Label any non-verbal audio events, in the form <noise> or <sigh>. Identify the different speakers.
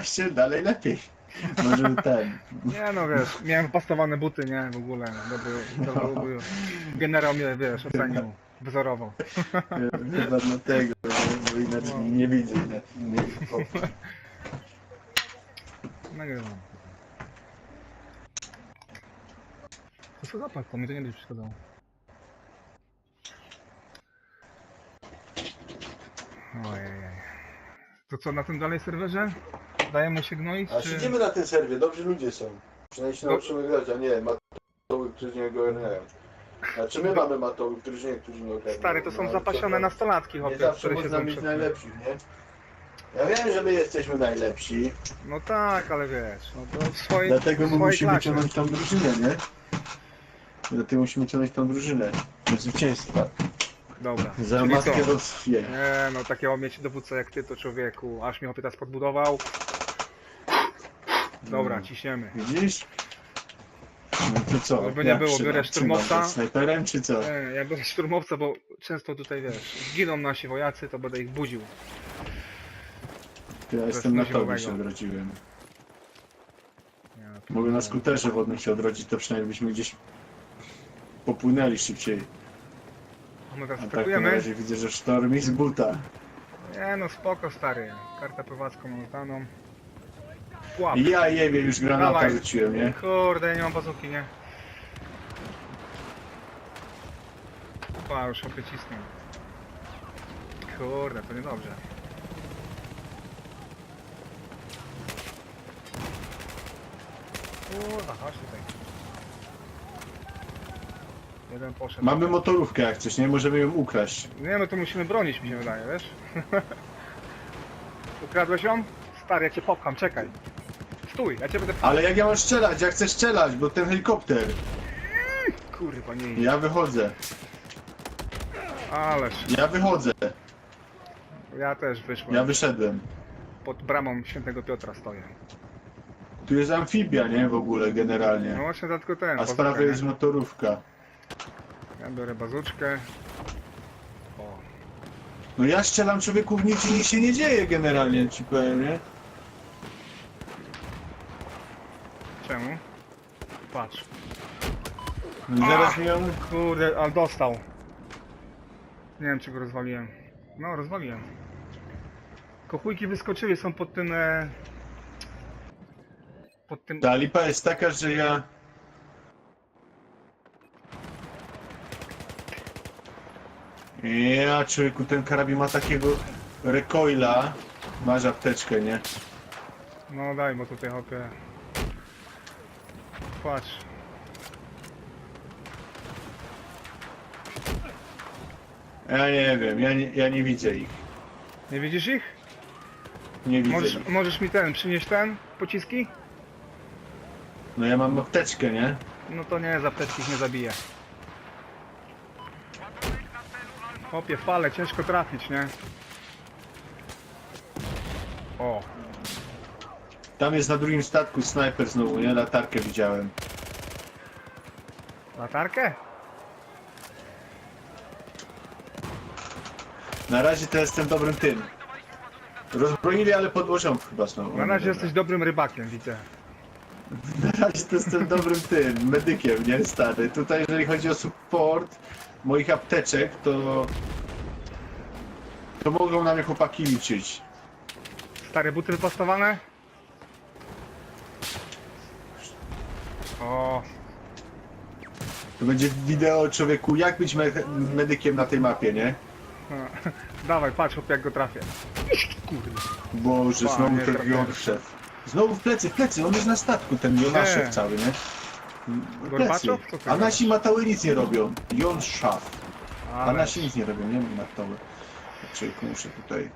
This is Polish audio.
Speaker 1: właśnie dalej lepiej. Może ten.
Speaker 2: Nie no wiesz, miałem pastowane buty, nie, w ogóle. Dobry, to byłby, generał mnie, wiesz, ocenił wzorowo.
Speaker 1: Chyba dlatego, bo inaczej nie widzę. Nie, nie,
Speaker 2: Nagrywam. To co zapach, to mi to nie będzie przeszkadzało. Ojej. To co, na tym dalej serwerze? Dajemy się gnoić,
Speaker 1: A
Speaker 2: czy...
Speaker 1: siedzimy na tym serwie, dobrzy ludzie są. Przynajmniej się nauczymy grać, a nie matoły, którzy nie ogarniają. A czy my mamy matoły, którzy nie, którzy nie ogarniają?
Speaker 2: Stary, to są
Speaker 1: No,
Speaker 2: zapasione
Speaker 1: to-
Speaker 2: nastolatki,
Speaker 1: Nie zawsze
Speaker 2: które
Speaker 1: można najlepszych, nie? Ja wiem, że my jesteśmy najlepsi,
Speaker 2: No tak, ale wiesz, no to w swojej,
Speaker 1: dlatego
Speaker 2: w
Speaker 1: my
Speaker 2: swojej
Speaker 1: musimy
Speaker 2: klasie.
Speaker 1: ciągnąć tą drużynę, nie? Dlatego musimy ciągnąć tą drużynę do zwycięstwa.
Speaker 2: Dobra,
Speaker 1: Za
Speaker 2: czyli
Speaker 1: maskę
Speaker 2: co?
Speaker 1: rozchwie.
Speaker 2: Nie, no takiego mieć dowódcę jak ty to człowieku, aż mnie hopie teraz podbudował. Dobra, ciśniemy.
Speaker 1: Widzisz? No to co?
Speaker 2: Żeby nie
Speaker 1: Jak
Speaker 2: było, biorę szturmowca.
Speaker 1: Trzymam snajperem czy co?
Speaker 2: Nie, ja będę szturmowca, bo często tutaj wiesz, giną nasi wojacy, to będę ich budził.
Speaker 1: Ja jestem na tobie się odrodziłem.
Speaker 2: No,
Speaker 1: Mogę na skuterze wodnym się odrodzić, to przynajmniej byśmy gdzieś popłynęli szybciej.
Speaker 2: A My teraz
Speaker 1: A tak na
Speaker 2: atakujemy.
Speaker 1: razie widzę, że sztormi z buta.
Speaker 2: Nie no, spoko stary. Kartę prowadzką mam daną. Pułap.
Speaker 1: I ja jebie już granata
Speaker 2: Dawaj.
Speaker 1: rzuciłem, nie?
Speaker 2: Kurde, ja nie mam bazuki, nie? Pa, już hopie cisnę. Kurde, to niedobrze. Kurwa, chodź tutaj. Jeden poszedł.
Speaker 1: Mamy motorówkę jak coś, nie? Możemy ją ukraść.
Speaker 2: Nie no, to musimy bronić, mi się wydaje, wiesz? <laughs> Ukradłeś ją? Stary, ja cię popcham, czekaj. Stój, ja cię będę.
Speaker 1: Ale jak ja mam strzelać? Ja chcę strzelać, bo ten helikopter.
Speaker 2: Kurwa, nie.
Speaker 1: Ja wychodzę.
Speaker 2: Ależ,
Speaker 1: Ja wychodzę.
Speaker 2: ja też wyszłem.
Speaker 1: Ja wyszedłem.
Speaker 2: Pod bramą świętego Piotra stoję.
Speaker 1: Tu jest amfibia, nie? W ogóle,
Speaker 2: No
Speaker 1: generalnie.
Speaker 2: właśnie tylko ten.
Speaker 1: A z prawej
Speaker 2: nie?
Speaker 1: jest motorówka.
Speaker 2: Ja biorę bazuczkę. O,
Speaker 1: No ja strzelam człowieku, nic nic się nie dzieje generalnie, ci powiem, nie?
Speaker 2: Czemu? Patrz.
Speaker 1: Zaraz mi ją...
Speaker 2: Kurde, ale dostał. Nie wiem, czy go rozwaliłem. No, rozwaliłem. Kochujki wyskoczyły, są pod tym... E... Pod tym...
Speaker 1: Ta lipa jest taka, że ja... Ja, człowieku, ten karabin ma takiego recoila. Masz apteczkę, nie?
Speaker 2: No daj, bo tutaj hopie. Patrz.
Speaker 1: Ja nie wiem, ja nie, ja nie widzę ich.
Speaker 2: Nie widzisz ich?
Speaker 1: Nie widzę
Speaker 2: Możesz,
Speaker 1: ich.
Speaker 2: możesz mi ten, przynieść ten, pociski?
Speaker 1: No ja mam apteczkę, nie?
Speaker 2: No to nie, zapteczki ich nie zabije. Hopie, fale, ciężko trafić, nie? O,
Speaker 1: Tam jest na drugim statku snajper znowu, nie? Latarkę widziałem.
Speaker 2: latarkę?
Speaker 1: Na razie to jestem dobrym tym. Rozbroili, ale podłożą chyba znowu.
Speaker 2: Na razie jesteś dobrym rybakiem, widzę. <laughs>
Speaker 1: Na razie to jestem dobrym tym, medykiem, nie stary. Tutaj jeżeli chodzi o support moich apteczek, to... To mogą na mnie chłopaki liczyć.
Speaker 2: Stare buty wypastowane? O,
Speaker 1: To będzie wideo człowieku, jak być me medykiem na tej mapie, nie? <laughs>
Speaker 2: dawaj, patrz, hopie, jak go trafię. Kurde.
Speaker 1: Boże,
Speaker 2: Pa,
Speaker 1: znowu ten
Speaker 2: trafiłem.
Speaker 1: Jonszew. Znowu w plecy, w plecy, on jest na statku, ten Jonaszew
Speaker 2: Nie.
Speaker 1: cały, nie? W plecy.
Speaker 2: Gorbaczow? Co ty
Speaker 1: A nasi matały nic nie robią. Jonszaw. A
Speaker 2: Ale...
Speaker 1: nasi nic nie robią, nie? Matały. Człowieku, muszę tutaj...